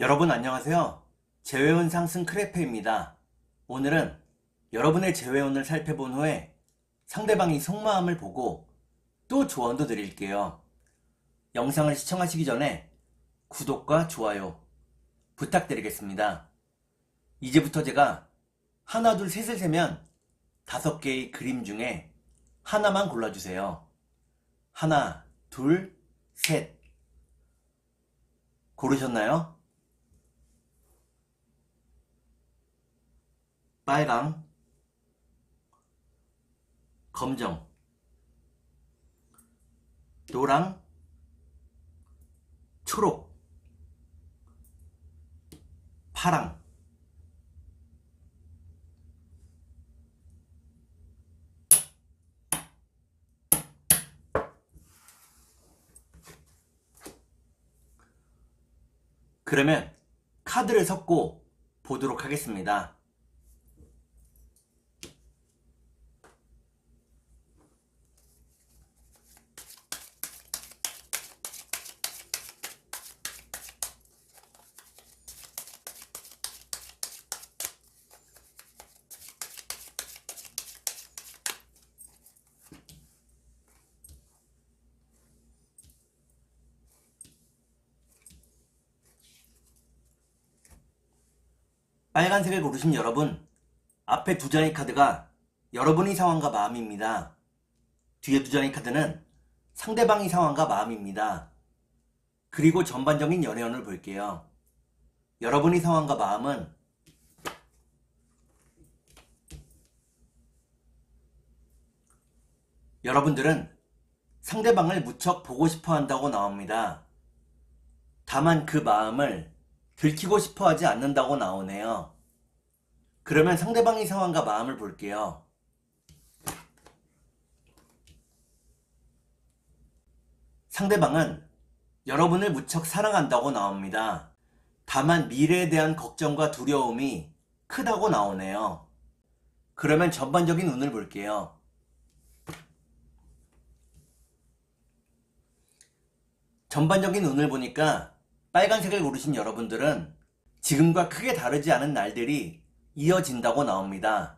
여러분 안녕하세요. 재회운 상승 크래프입니다. 오늘은 여러분의 재회운을 살펴본 후에 상대방이 속마음을 보고 또 조언도 드릴게요. 영상을 시청하시기 전에 구독과 좋아요 부탁드리겠습니다. 이제부터 제가 하나 둘 셋을 세면 다섯 개의 그림 중에 하나만 골라주세요. 하나, 둘, 셋. 고르셨나요? 빨강, 검정, 노랑, 초록, 파랑. 그러면 카드를 섞고 보도록 하겠습니다. 고르신 여러분, 앞에 두 장의 카드가 여러분의 상황과 마음입니다. 뒤에 두 장의 카드는 상대방의 상황과 마음입니다. 그리고 전반적인 연애운을 볼게요. 여러분의 상황과 마음은 여러분들은 상대방을 무척 보고 싶어 한다고 나옵니다. 다만 그 마음을 들키고 싶어 하지 않는다고 나오네요. 그러면 상대방의 상황과 마음을 볼게요. 상대방은 여러분을 무척 사랑한다고 나옵니다. 다만 미래에 대한 걱정과 두려움이 크다고 나오네요. 그러면 전반적인 운을 볼게요. 전반적인 운을 보니까 빨간색을 고르신 여러분들은 지금과 크게 다르지 않은 날들이 이어진다고 나옵니다.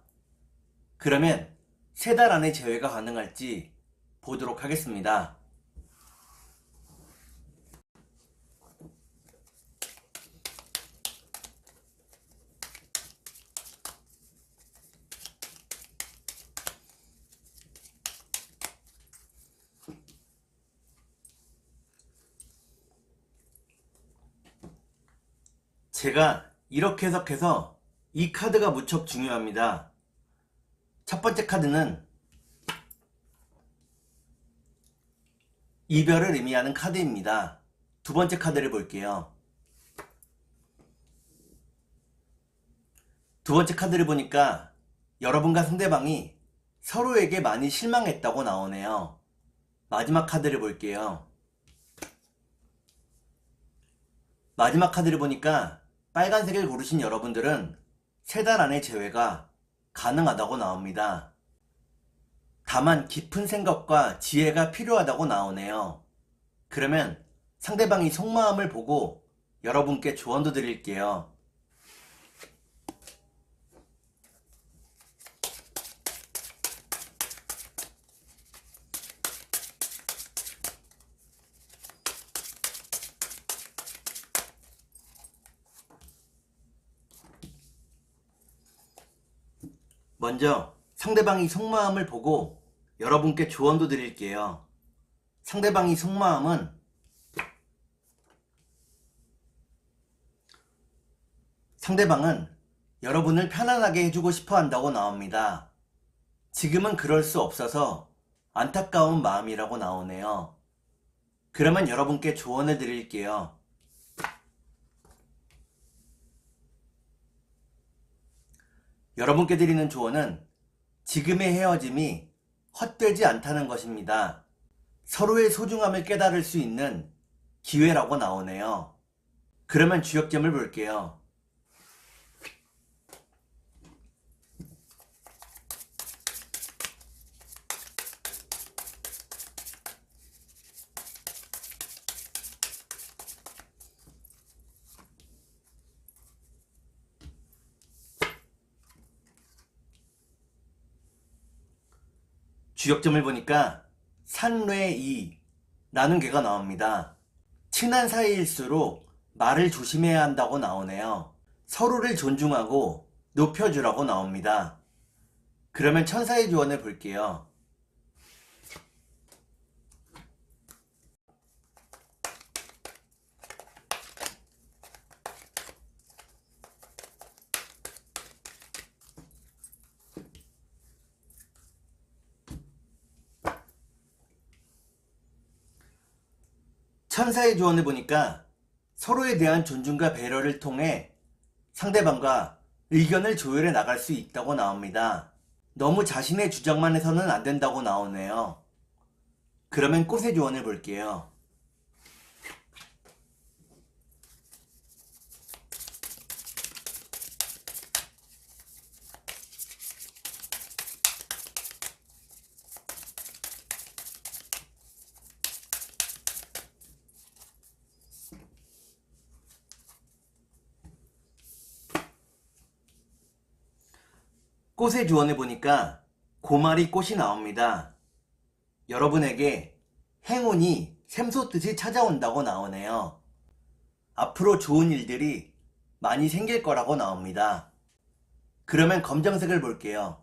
그러면 세 달 안에 재회가 가능할지 보도록 하겠습니다. 제가 이렇게 해석해서 이 카드가 무척 중요합니다. 첫 번째 카드는 이별을 의미하는 카드입니다. 두 번째 카드를 볼게요. 두 번째 카드를 보니까 여러분과 상대방이 서로에게 많이 실망했다고 나오네요. 마지막 카드를 볼게요. 마지막 카드를 보니까 빨간색을 고르신 여러분들은 세 달 안에 재회가 가능하다고 나옵니다. 다만 깊은 생각과 지혜가 필요하다고 나오네요. 그러면 상대방이 속마음을 보고 여러분께 조언도 드릴게요. 먼저 상대방이 속마음을 보고 여러분께 조언도 드릴게요. 상대방이 속마음은 상대방은 여러분을 편안하게 해주고 싶어 한다고 나옵니다. 지금은 그럴 수 없어서 안타까운 마음이라고 나오네요. 그러면 여러분께 조언을 드릴게요. 여러분께 드리는 조언은 지금의 헤어짐이 헛되지 않다는 것입니다. 서로의 소중함을 깨달을 수 있는 기회라고 나오네요. 그러면 주역점을 볼게요. 주역점을 보니까 산뢰이 라는 개가 나옵니다. 친한 사이일수록 말을 조심해야 한다고 나오네요. 서로를 존중하고 높여주라고 나옵니다. 그러면 천사의 조언을 볼게요. 천사의 조언을 보니까 서로에 대한 존중과 배려를 통해 상대방과 의견을 조율해 나갈 수 있다고 나옵니다. 너무 자신의 주장만 해서는 안 된다고 나오네요. 그러면 꽃의 조언을 볼게요. 꽃의 조언을 보니까 고마리 꽃이 나옵니다. 여러분에게 행운이 샘솟듯이 찾아온다고 나오네요. 앞으로 좋은 일들이 많이 생길 거라고 나옵니다. 그러면 검정색을 볼게요.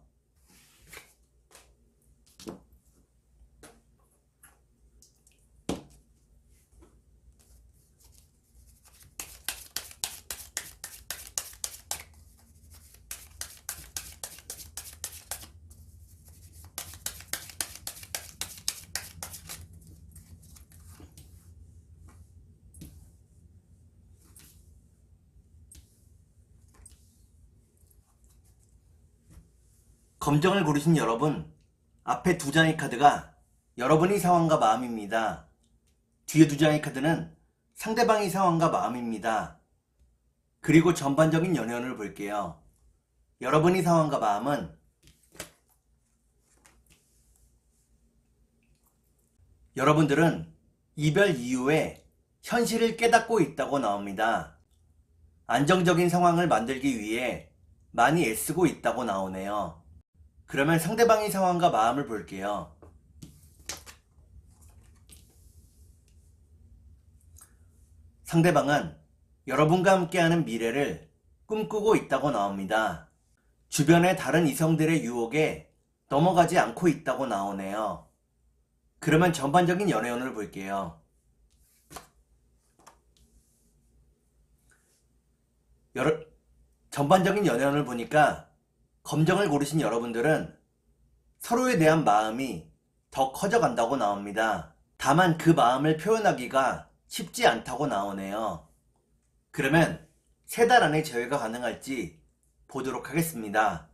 검정을 고르신 여러분, 앞에 두 장의 카드가 여러분의 상황과 마음입니다. 뒤에 두 장의 카드는 상대방의 상황과 마음입니다. 그리고 전반적인 연연을 볼게요. 여러분의 상황과 마음은 여러분들은 이별 이후에 현실을 깨닫고 있다고 나옵니다. 안정적인 상황을 만들기 위해 많이 애쓰고 있다고 나오네요. 그러면 상대방의 상황과 마음을 볼게요. 상대방은 여러분과 함께하는 미래를 꿈꾸고 있다고 나옵니다. 주변의 다른 이성들의 유혹에 넘어가지 않고 있다고 나오네요. 그러면 전반적인 연애운을 볼게요. 여러, 전반적인 연애운을 보니까 검정을 고르신 여러분들은 서로에 대한 마음이 더 커져간다고 나옵니다. 다만 그 마음을 표현하기가 쉽지 않다고 나오네요. 그러면 세 달 안에 제외가 가능할지 보도록 하겠습니다.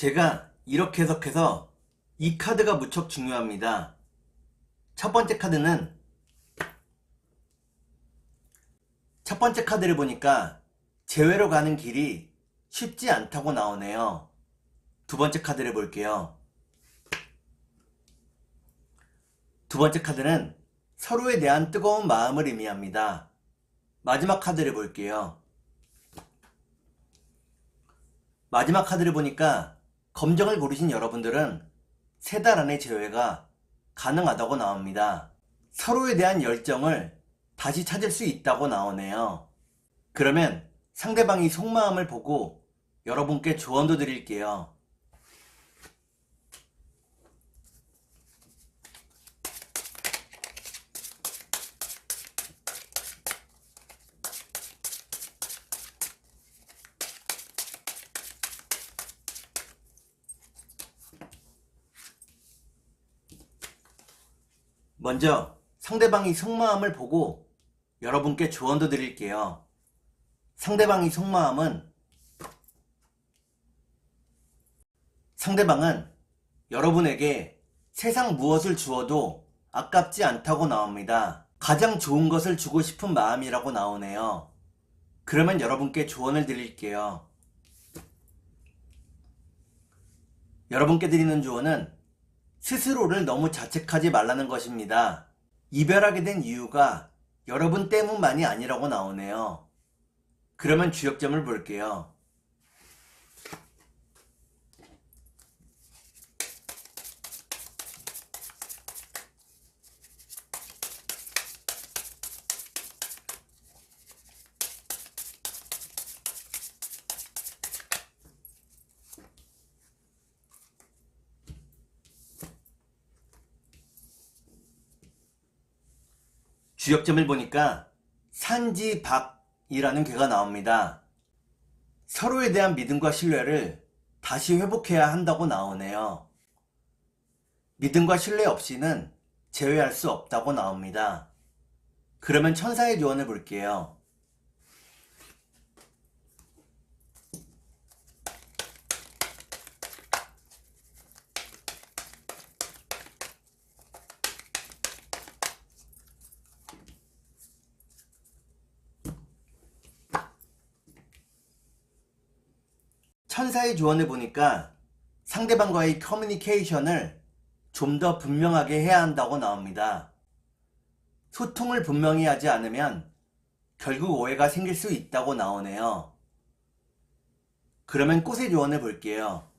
제가 이렇게 해석해서 이 카드가 무척 중요합니다. 첫 번째 카드는 첫 번째 카드를 보니까 재회로 가는 길이 쉽지 않다고 나오네요. 두 번째 카드를 볼게요. 두 번째 카드는 서로에 대한 뜨거운 마음을 의미합니다. 마지막 카드를 볼게요. 마지막 카드를 보니까 검정을 고르신 여러분들은 세 달 안에 재회가 가능하다고 나옵니다. 서로에 대한 열정을 다시 찾을 수 있다고 나오네요. 그러면 상대방이 속마음을 보고 여러분께 조언도 드릴게요. 먼저 상대방이 속마음을 보고 여러분께 조언도 드릴게요. 상대방이 속마음은 상대방은 여러분에게 세상 무엇을 주어도 아깝지 않다고 나옵니다. 가장 좋은 것을 주고 싶은 마음이라고 나오네요. 그러면 여러분께 조언을 드릴게요. 여러분께 드리는 조언은 스스로를 너무 자책하지 말라는 것입니다. 이별하게 된 이유가 여러분 때문만이 아니라고 나오네요. 그러면 주역점을 볼게요. 주역점을 보니까 산지박이라는 괴가 나옵니다. 서로에 대한 믿음과 신뢰를 다시 회복해야 한다고 나오네요. 믿음과 신뢰 없이는 제외할 수 없다고 나옵니다. 그러면 천사의 조언을 볼게요. 천사의 조언을 보니까 상대방과의 커뮤니케이션을 좀 더 분명하게 해야 한다고 나옵니다. 소통을 분명히 하지 않으면 결국 오해가 생길 수 있다고 나오네요. 그러면 꽃의 조언을 볼게요.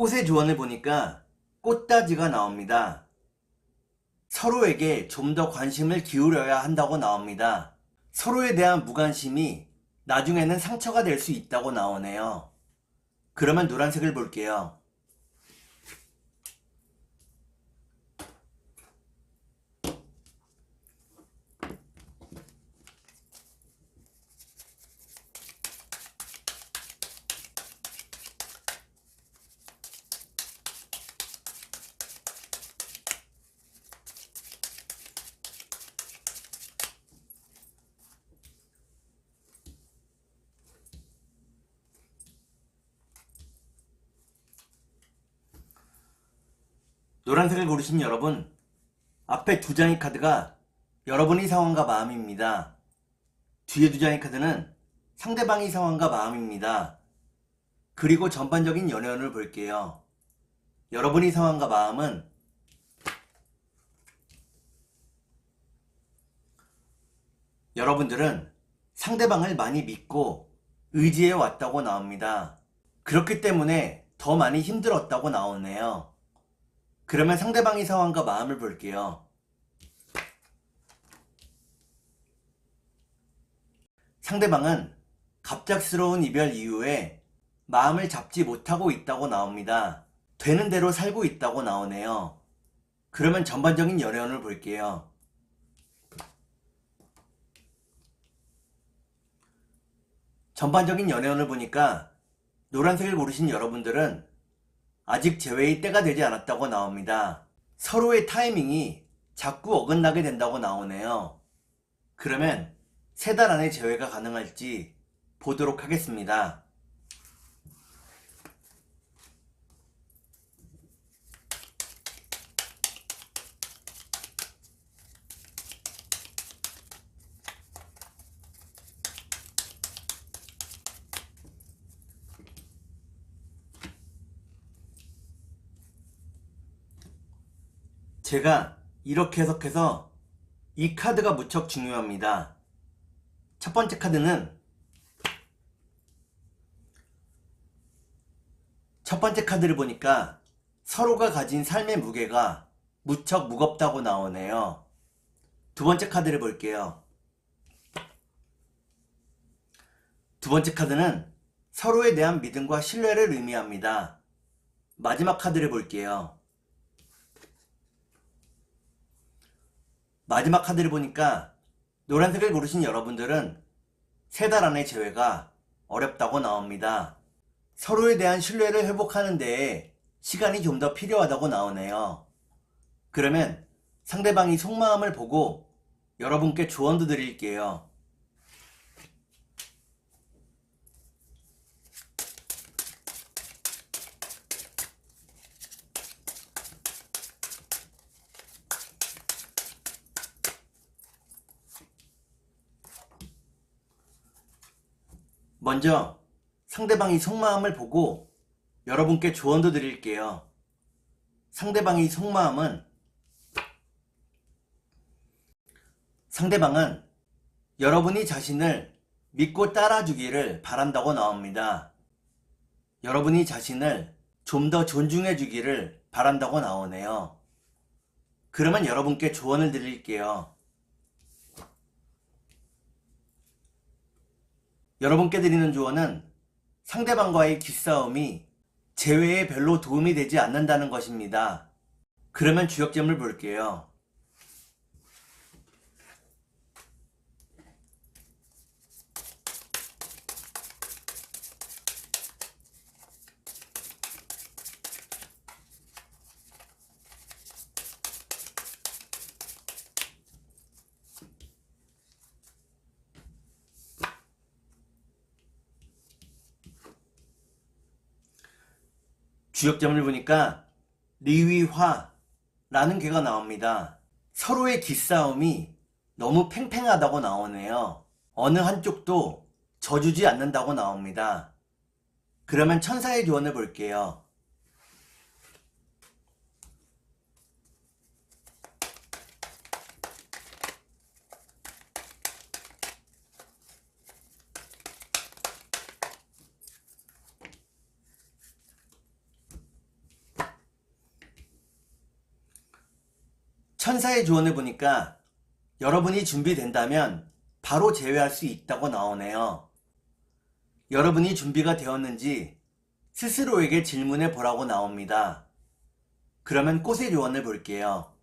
꽃의 조언을 보니까 꽃다지가 나옵니다. 서로에게 좀 더 관심을 기울여야 한다고 나옵니다. 서로에 대한 무관심이 나중에는 상처가 될 수 있다고 나오네요. 그러면 노란색을 볼게요. 노란색을 고르신 여러분, 앞에 두 장의 카드가 여러분의 상황과 마음입니다. 뒤에 두 장의 카드는 상대방의 상황과 마음입니다. 그리고 전반적인 연애운을 볼게요. 여러분의 상황과 마음은 여러분들은 상대방을 많이 믿고 의지해 왔다고 나옵니다. 그렇기 때문에 더 많이 힘들었다고 나오네요. 그러면 상대방의 상황과 마음을 볼게요. 상대방은 갑작스러운 이별 이후에 마음을 잡지 못하고 있다고 나옵니다. 되는 대로 살고 있다고 나오네요. 그러면 전반적인 연애운을 볼게요. 전반적인 연애운을 보니까 노란색을 고르신 여러분들은 아직 재회의 때가 되지 않았다고 나옵니다. 서로의 타이밍이 자꾸 어긋나게 된다고 나오네요. 그러면 세 달 안에 재회가 가능할지 보도록 하겠습니다. 제가 이렇게 해석해서 이 카드가 무척 중요합니다. 첫 번째 카드는 첫 번째 카드를 보니까 서로가 가진 삶의 무게가 무척 무겁다고 나오네요. 두 번째 카드를 볼게요. 두 번째 카드는 서로에 대한 믿음과 신뢰를 의미합니다. 마지막 카드를 볼게요. 마지막 카드를 보니까 노란색을 고르신 여러분들은 세 달 안의 재회가 어렵다고 나옵니다. 서로에 대한 신뢰를 회복하는 데에 시간이 좀 더 필요하다고 나오네요. 그러면 상대방이 속마음을 보고 여러분께 조언도 드릴게요. 먼저 상대방이 속마음을 보고 여러분께 조언도 드릴게요. 상대방의 속마음은 상대방은 여러분이 자신을 믿고 따라주기를 바란다고 나옵니다. 여러분이 자신을 좀 더 존중해 주기를 바란다고 나오네요. 그러면 여러분께 조언을 드릴게요. 여러분께 드리는 조언은 상대방과의 기싸움이 재회에 별로 도움이 되지 않는다는 것입니다. 그러면 주역점을 볼게요. 주역점을 보니까 리위화라는 괴가 나옵니다. 서로의 기싸움이 너무 팽팽하다고 나오네요. 어느 한쪽도 져주지 않는다고 나옵니다. 그러면 천사의 조언을 볼게요. 천사의 조언을 보니까 여러분이 준비된다면 바로 제외할 수 있다고 나오네요. 여러분이 준비가 되었는지 스스로에게 질문해 보라고 나옵니다. 그러면 꽃의 조언을 볼게요.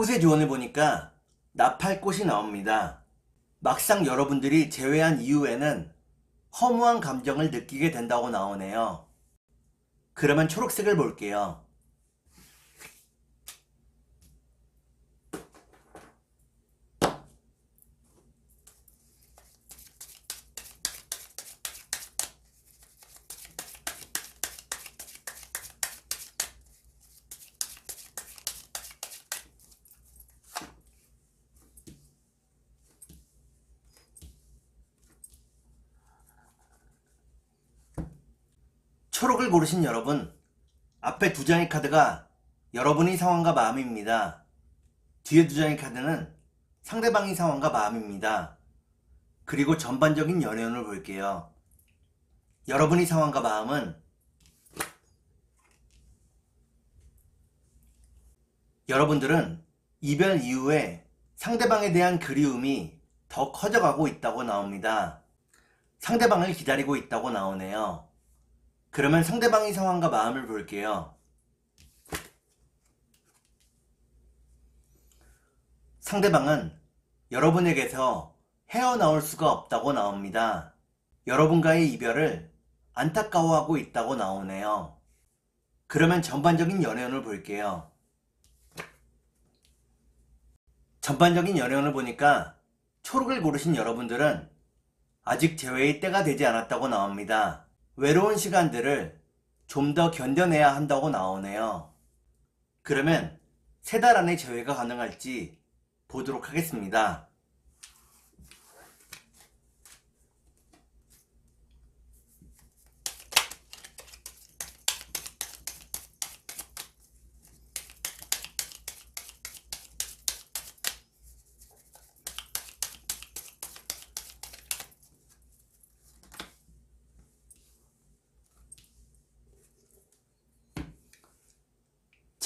꽃의 조언을 보니까 나팔꽃이 나옵니다. 막상 여러분들이 제외한 이후에는 허무한 감정을 느끼게 된다고 나오네요. 그러면 초록색을 볼게요. 초록을 고르신 여러분, 앞에 두 장의 카드가 여러분의 상황과 마음입니다. 뒤에 두 장의 카드는 상대방의 상황과 마음입니다. 그리고 전반적인 연애운을 볼게요. 여러분의 상황과 마음은 여러분들은 이별 이후에 상대방에 대한 그리움이 더 커져가고 있다고 나옵니다. 상대방을 기다리고 있다고 나오네요. 그러면 상대방의 상황과 마음을 볼게요. 상대방은 여러분에게서 헤어나올 수가 없다고 나옵니다. 여러분과의 이별을 안타까워하고 있다고 나오네요. 그러면 전반적인 연애운을 볼게요. 전반적인 연애운을 보니까 초록을 고르신 여러분들은 아직 재회의 때가 되지 않았다고 나옵니다. 외로운 시간들을 좀 더 견뎌내야 한다고 나오네요. 그러면 세 달 안에 재회가 가능할지 보도록 하겠습니다.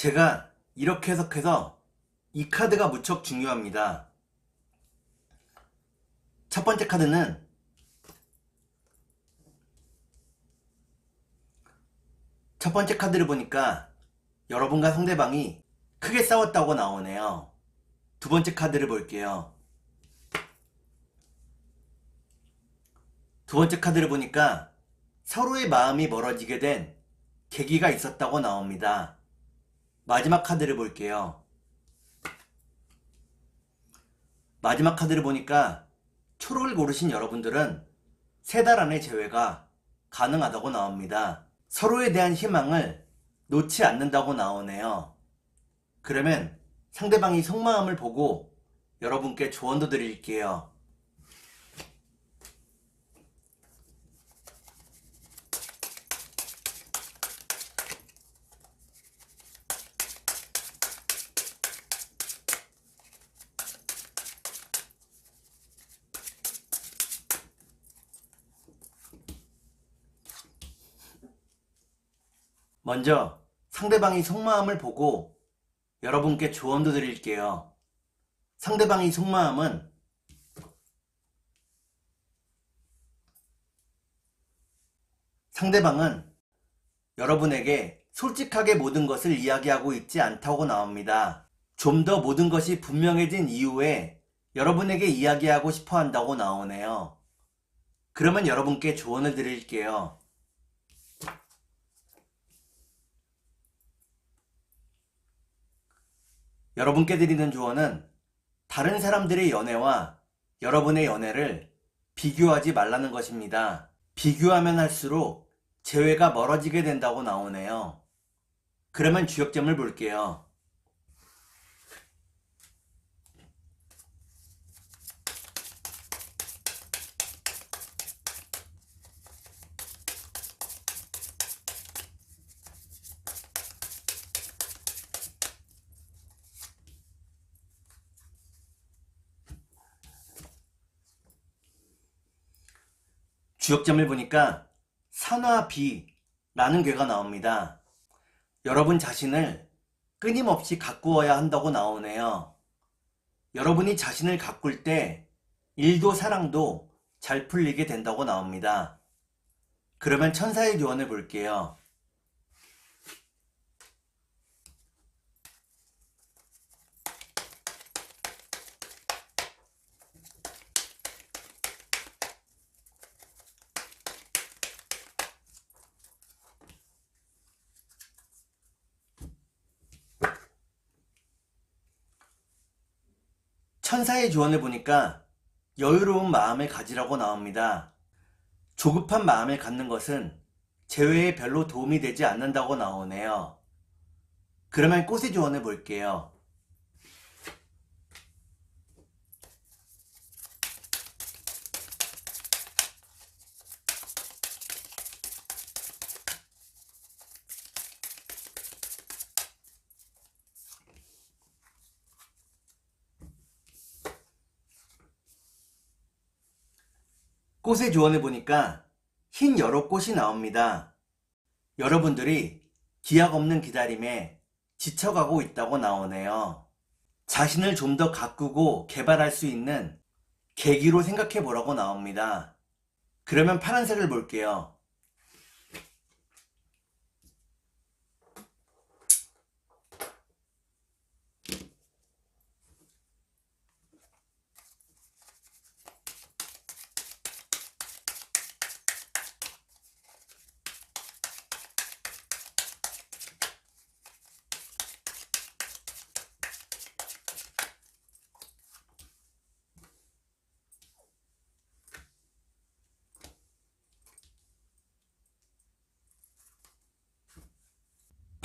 제가 이렇게 해석해서 이 카드가 무척 중요합니다. 첫 번째 카드는 첫 번째 카드를 보니까 여러분과 상대방이 크게 싸웠다고 나오네요. 두 번째 카드를 볼게요. 두 번째 카드를 보니까 서로의 마음이 멀어지게 된 계기가 있었다고 나옵니다. 마지막 카드를 볼게요. 마지막 카드를 보니까 초록을 고르신 여러분들은 세 달 안에 재회가 가능하다고 나옵니다. 서로에 대한 희망을 놓지 않는다고 나오네요. 그러면 상대방이 속마음을 보고 여러분께 조언도 드릴게요. 먼저 상대방이 속마음을 보고 여러분께 조언도 드릴게요. 상대방의 속마음은 상대방은 여러분에게 솔직하게 모든 것을 이야기하고 있지 않다고 나옵니다. 좀 더 모든 것이 분명해진 이후에 여러분에게 이야기하고 싶어 한다고 나오네요. 그러면 여러분께 조언을 드릴게요. 여러분께 드리는 조언은 다른 사람들의 연애와 여러분의 연애를 비교하지 말라는 것입니다. 비교하면 할수록 재회가 멀어지게 된다고 나오네요. 그러면 주역점을 볼게요. 주역점을 보니까 산화비라는 괴가 나옵니다. 여러분 자신을 끊임없이 가꾸어야 한다고 나오네요. 여러분이 자신을 가꿀 때 일도 사랑도 잘 풀리게 된다고 나옵니다. 그러면 천사의 교환을 볼게요. 천사의 조언을 보니까 여유로운 마음을 가지라고 나옵니다. 조급한 마음을 갖는 것은 재회에 별로 도움이 되지 않는다고 나오네요. 그러면 꽃의 조언을 볼게요. 꽃의 조언을 보니까 흰 여러 꽃이 나옵니다. 여러분들이 기약 없는 기다림에 지쳐가고 있다고 나오네요. 자신을 좀 더 가꾸고 개발할 수 있는 계기로 생각해 보라고 나옵니다. 그러면 파란색을 볼게요.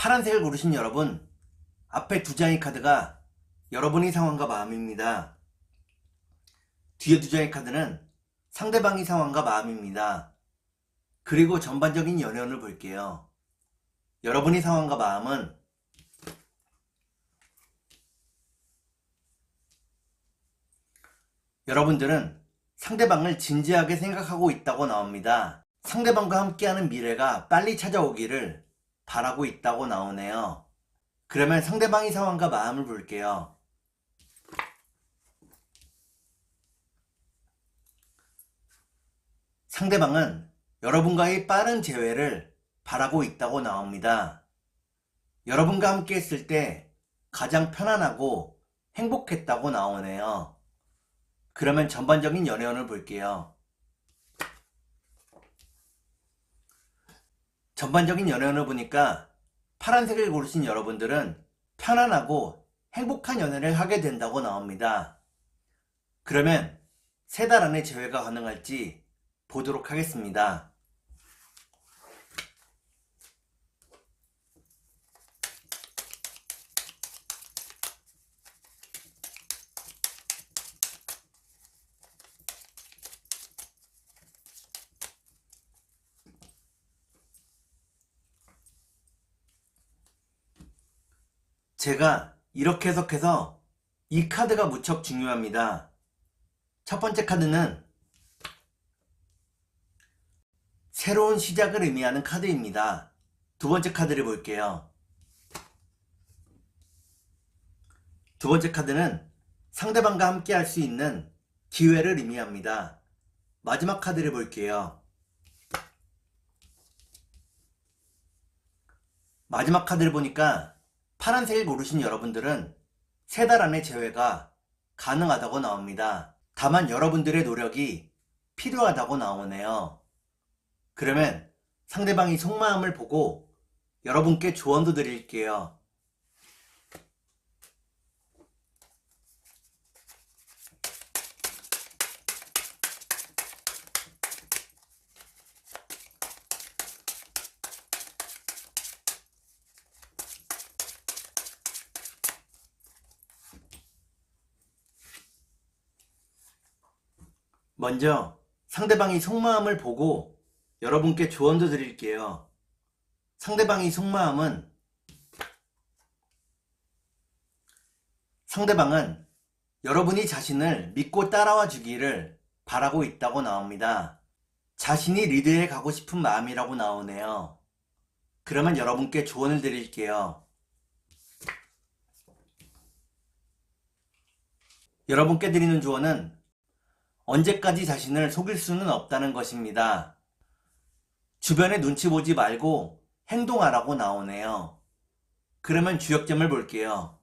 파란색을 고르신 여러분, 앞에 두 장의 카드가 여러분의 상황과 마음입니다. 뒤에 두 장의 카드는 상대방의 상황과 마음입니다. 그리고 전반적인 연애운을 볼게요. 여러분의 상황과 마음은 여러분들은 상대방을 진지하게 생각하고 있다고 나옵니다. 상대방과 함께하는 미래가 빨리 찾아오기를 바라고 있다고 나오네요. 그러면 상대방의 상황과 마음을 볼게요. 상대방은 여러분과의 빠른 재회를 바라고 있다고 나옵니다. 여러분과 함께 했을 때 가장 편안하고 행복했다고 나오네요. 그러면 전반적인 연애원을 볼게요. 전반적인 연애운을 보니까 파란색을 고르신 여러분들은 편안하고 행복한 연애를 하게 된다고 나옵니다. 그러면 세 달 안에 재회가 가능할지 보도록 하겠습니다. 제가 이렇게 해석해서 이 카드가 무척 중요합니다. 첫 번째 카드는 새로운 시작을 의미하는 카드입니다. 두 번째 카드를 볼게요. 두 번째 카드는 상대방과 함께 할 수 있는 기회를 의미합니다. 마지막 카드를 볼게요. 마지막 카드를 보니까 파란색을 고르신 여러분들은 세 달 안에 재회가 가능하다고 나옵니다. 다만 여러분들의 노력이 필요하다고 나오네요. 그러면 상대방이 속마음을 보고 여러분께 조언도 드릴게요. 먼저 상대방이 속마음을 보고 여러분께 조언도 드릴게요. 상대방이 속마음은 상대방은 여러분이 자신을 믿고 따라와 주기를 바라고 있다고 나옵니다. 자신이 리드해 가고 싶은 마음이라고 나오네요. 그러면 여러분께 조언을 드릴게요. 여러분께 드리는 조언은 언제까지 자신을 속일 수는 없다는 것입니다. 주변에 눈치 보지 말고 행동하라고 나오네요. 그러면 주역점을 볼게요.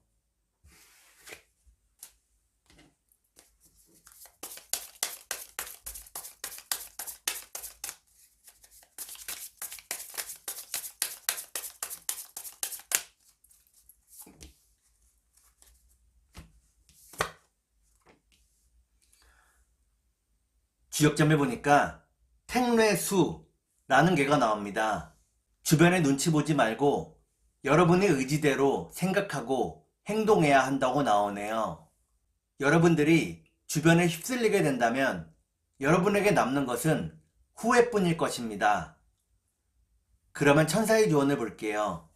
주역점에 보니까 택뇌수라는 개가 나옵니다. 주변에 눈치 보지 말고 여러분의 의지대로 생각하고 행동해야 한다고 나오네요. 여러분들이 주변에 휩쓸리게 된다면 여러분에게 남는 것은 후회뿐일 것입니다. 그러면 천사의 조언을 볼게요.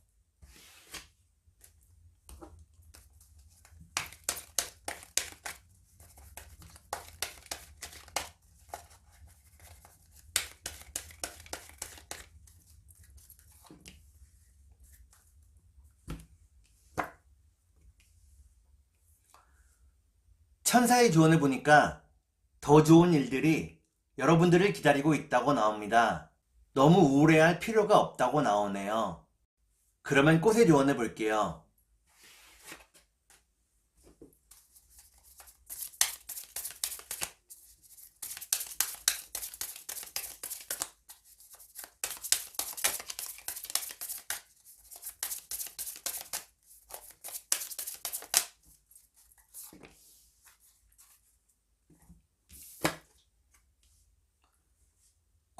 천사의 조언을 보니까 더 좋은 일들이 여러분들을 기다리고 있다고 나옵니다. 너무 우울해할 필요가 없다고 나오네요. 그러면 꽃의 조언을 볼게요.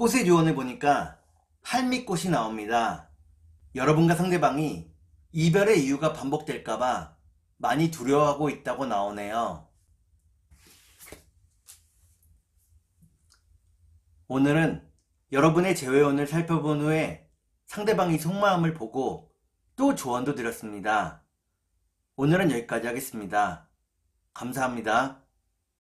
꽃의 조언을 보니까 할미꽃이 나옵니다. 여러분과 상대방이 이별의 이유가 반복될까봐 많이 두려워하고 있다고 나오네요. 오늘은 여러분의 재회원을 살펴본 후에 상대방이 속마음을 보고 또 조언도 드렸습니다. 오늘은 여기까지 하겠습니다. 감사합니다.